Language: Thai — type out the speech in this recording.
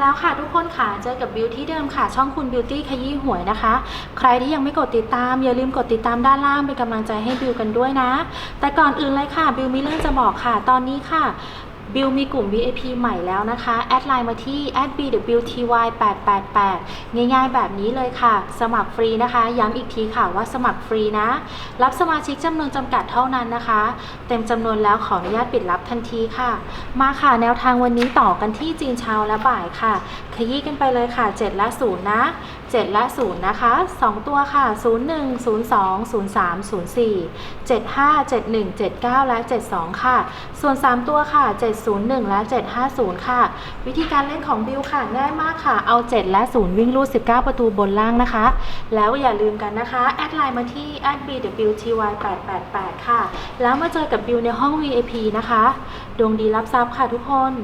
แล้วค่ะทุกคนค่ะ เจอกับบิวที่เดิมค่ะ ช่องคุณบิวตี้ขยี้หวยนะคะ ใครที่ยังไม่กดติดตาม อย่าลืมกดติดตามด้านล่างเป็นกำลังใจให้บิวกันด้วยนะ แต่ก่อนอื่นเลยค่ะ บิวมีเรื่องจะบอกค่ะ ตอนนี้ค่ะ บิวมีกลุ่ม VIP ใหม่แล้วนะคะ แอดไลน์มาที่ @bwty888 ง่ายๆ แบบนี้เลยค่ะ สมัครฟรีนะคะ ย้ำอีกทีค่ะว่าสมัครฟรีนะ รับสมาชิกจำนวนจำกัดเท่านั้นนะคะ เต็มจำนวนแล้วขออนุญาตปิดรับทันทีค่ะ มาค่ะแนวทางวันนี้ต่อกันที่จีนเช้าและบ่ายค่ะ ขยี้กันไปเลยค่ะ 7 และ 0 นะ 7 และ 0 นะคะ 2 ตัวค่ะ 01 02 03 04 75 71 79 และ 72 ค่ะ ส่วน 3 ตัวค่ะ 701 และ 750 ค่ะ วิธีการเล่นของบิวค่ะ ง่ายมากค่ะ เอา 7 และ 0 วิ่งรูด 19 ประตูบนล่างนะคะ แล้วอย่าลืมกันนะคะ แอดไลน์มาที่ @bwty888 ค่ะ แล้วมาเจอกับบิวในห้อง VIP นะคะ ดวงดีรับทรัพย์ค่ะทุกคน